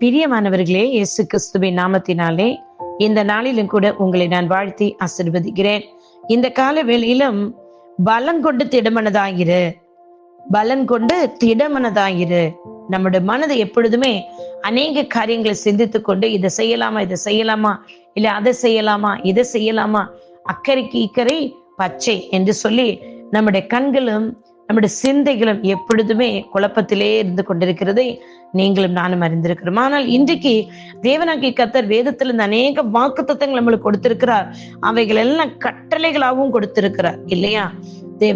பிரியமானவர்களே இயேசு கிறிஸ்துவின் நாமத்தினாலே இந்த நாளிலும் கூட உங்களை நான் வாழ்த்தி ஆசிர்வதிக்கிறேன். இந்த கால வேளையிலும் பலன் கொண்டு திடமனதாயிரு. பலன் கொண்டு திடமனதாயிரு. நம்முடைய மனதை எப்பொழுதுமே அநேக காரியங்களை சிந்தித்து கொண்டு இதை செய்யலாமா இதை செய்யலாமா இல்ல அதை செய்யலாமா இதை செய்யலாமா அக்கறைக்கு இக்கரை பச்சை என்று சொல்லி நம்முடைய கண்களும் நம்முடைய சிந்தைகளும் எப்பொழுதுமே குழப்பத்திலே இருந்து கொண்டிருக்கிறதை நீங்களும் நானும் அறிந்திருக்கிறோம். ஆனால் இன்றைக்கு தேவனாக்கி கத்தர் வேதத்துல இருந்து அநேக வாக்கு தத்துவங்கள் நம்மளுக்கு கொடுத்திருக்கிறார். அவைகள் எல்லாம் கட்டளைகளாகவும் கொடுத்திருக்கிறார். இல்லையா?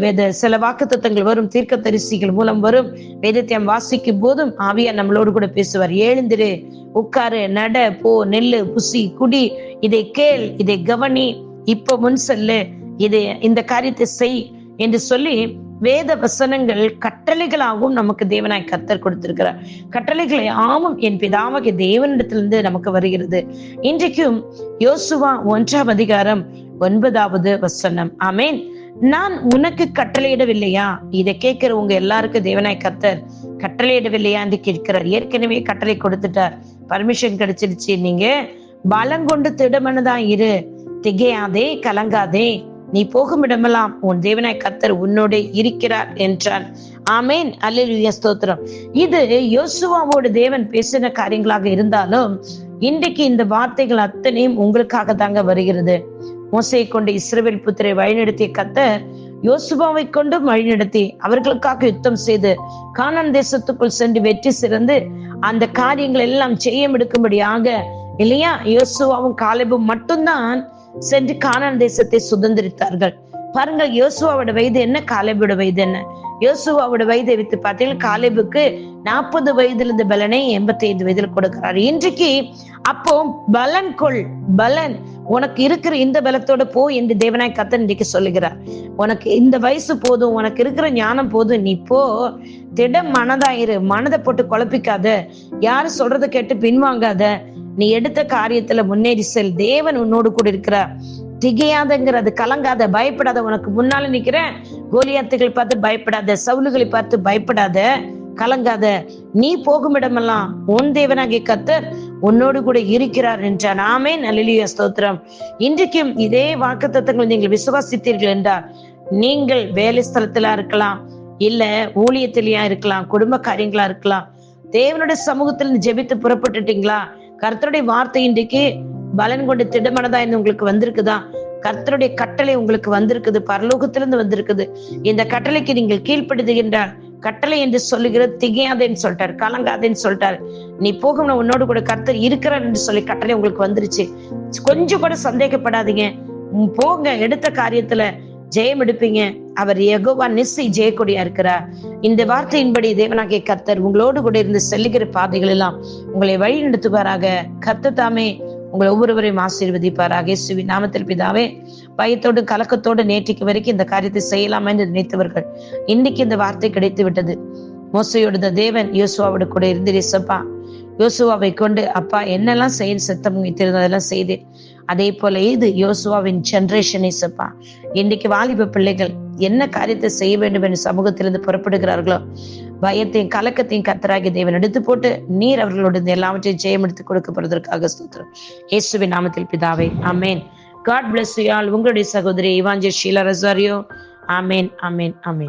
வேத சில வாக்கு தத்தங்கள் வரும் தீர்க்க தரிசிகள் மூலம் வரும். வேதத்தை வாசிக்கும் போதும் ஆவியா நம்மளோடு கூட பேசுவார். எழுந்திரு உட்காரு நட போ நெல்லு புசி குடி இதை கேள் இதை கவனி இப்ப முன் செல்லு இது இந்த காரியத்தை செய் என்று சொல்லி வேத வசனங்கள் கட்டளைகளாகவும் நமக்கு தேவனாய் கத்தர் கொடுத்திருக்கிறார். கட்டளைகளை ஆமும் என் பிதாவாகிய தேவனிடத்திலிருந்து நமக்கு வருகிறது. இன்றைக்கும் யோசுவா ஒன்றாம் அதிகாரம் ஒன்பதாவது வசனம். ஆமேன். நான் உனக்கு கட்டளையிடவில்லையா? இதை கேட்கிற உங்க எல்லாருக்கும் தேவனாய் கத்தர் கட்டளையிடவில்லையா என்று கேட்கிறார். ஏற்கனவே கட்டளை கொடுத்துட்டார். பர்மிஷன் கிடைச்சிருச்சு. நீங்க பலங்கொண்டு திடமனதான் இரு. திகையாதே கலங்காதே. நீ போகும் இடமெல்லாம் உன் தேவனாய் கத்தர் உன்னோட இருக்கிறார் என்றான். ஆமேன். அல்லேலுயா ஸ்தோத்திரம். இது யோசுவாவோடு தேவன் பேசின காரியங்களாக இருந்தாலும் இன்றைக்கு இந்த வார்த்தைகள் அத்தனையும் உங்களுக்காக தாங்க வருகிறது. மோசையை கொண்டு இஸ்ரேல் புத்திரை வழிநடத்திய கத்தர் யோசுவாவை கொண்டும் வழிநடத்தி அவர்களுக்காக யுத்தம் செய்து கானான் தேசத்துக்குள் சென்று வெற்றி சிறந்து அந்த காரியங்கள் எல்லாம் செய்ய எடுக்கும்படியாக இல்லையா யோசுவாவும் காலேபும் மட்டும்தான் சென்று கானான் தேசத்தை சுதந்திரித்தார்கள். பாருங்கள் யோசுவாவோட வயது என்ன? காலேபோட வயது என்ன? யோசுவாவோட வயதை வைத்து பார்த்தீங்கன்னா காலேபுக்கு நாற்பது வயதுல இருந்த பலனை எண்பத்தி ஐந்து வயதுல கொடுக்கிறார். இன்றைக்கு அப்போ பலன் கொள் பலன். உனக்கு இருக்கிற இந்த பலத்தோட போ என்று தேவனாய் கத்தன் இன்றைக்கு சொல்லுகிறார். உனக்கு இந்த வயசு போதும் உனக்கு இருக்கிற ஞானம் போதும் நீ போ. திடம் மனதாயிரு மனதை போட்டு குழப்பிக்காத. யாரு சொல்றதை கேட்டு பின்வாங்காத. நீ எடுத்த காரியத்துல முன்னேறி செல். தேவன் உன்னோடு கூட இருக்கிறார். திகையாதங்கிறது கலங்காத பயப்படாத உனக்கு முன்னால நிக்கிற கோலியாத்துகள் பார்த்து பயப்படாத சவுலுகளை பார்த்து பயப்படாத கலங்காத. நீ போகும் இடமெல்லாம் உன் தேவனாகிய கத்தர் உன்னோடு கூட இருக்கிறார் என்றார். நாமே நல்லிய ஸ்தோத்திரம். இன்றைக்கும் இதே வாக்கு தத்துவங்களை நீங்கள் விசுவாசித்தீர்கள் என்றால் நீங்கள் வேலை ஸ்தலத்திலா இருக்கலாம் இல்ல ஊழியத்திலயா இருக்கலாம் குடும்ப காரியங்களா இருக்கலாம் தேவனுடைய சமூகத்தில் ஜெபித்து புறப்பட்டுட்டீங்களா? கர்த்தருடைய வார்த்தை இன்றைக்கு பலன் கொண்டு திடமனதா இருந்து உங்களுக்கு வந்திருக்குதா? கர்த்தருடைய கட்டளை உங்களுக்கு வந்திருக்குது பரலோகத்திலிருந்து வந்திருக்குது. இந்த கட்டளைக்கு நீங்கள் கீழ்ப்படுத்துகின்றார். கட்டளை என்று சொல்லுகிறது திகையாதேன்னு சொல்லிட்டார் கலங்காதேன்னு சொல்லிட்டார். நீ போகும் உன்னோடு கூட கர்த்தர் இருக்கிறார் என்று சொல்லி கட்டளை உங்களுக்கு வந்துருச்சு. கொஞ்சம் கூட சந்தேகப்படாதீங்க. போங்க எடுத்த காரியத்துல ஜெயம் எடுப்பீங்க. அவர் எகோவா நிசை ஜெயக்கூடியா இருக்கிறார். இந்த வார்த்தையின்படி தேவனாகிய கர்த்தர் உங்களோடு கூட இருந்து செல்லுகிற பாதைகள் எல்லாம் உங்களை வழி நடத்துவாராக. கர்த்த தாமே உங்களை ஒவ்வொருவரையும் ஆசீர்வதிப்பாராக. இயேசுவி நாமத்தில் பிதாவே பயத்தோடு கலக்கத்தோடு நேற்றைக்கு வரைக்கும் இந்த காரியத்தை செய்யலாமா என்று நினைத்தவர்கள் இன்னைக்கு இந்த வார்த்தை கிடைத்து விட்டது மோசையோட தேவன் யோசுவாவோட கூட இருந்து இருந்திரேசப்பா யோசுவாவை கொண்டு அப்பா என்னெல்லாம் செய்ய சத்தம் வைத்திருந்தோம் அதெல்லாம் செய்தேன் அதே போல இது யோசுவாவின் ஜென்ரேஷன் சப்பா. இன்னைக்கு வாலிப பிள்ளைகள் என்ன காரியத்தை செய்ய வேண்டும் என்று சமூகத்திலிருந்து புறப்படுகிறார்களோ பயத்தையும் கலக்கத்தையும் கத்தராகி தேவன் எடுத்து போட்டு நீர் அவர்களோட எல்லாவற்றையும் ஜெயம் எடுத்து கொடுக்க போறதற்காக ஸ்தோத்திரம். இயேசுவின் நாமத்தில் பிதாவை amen God bless you all உங்களுடைய சகோதரி இவாஞ்சல் ஷீலா ரசாரியோ அமேன் அமேன் அமேன்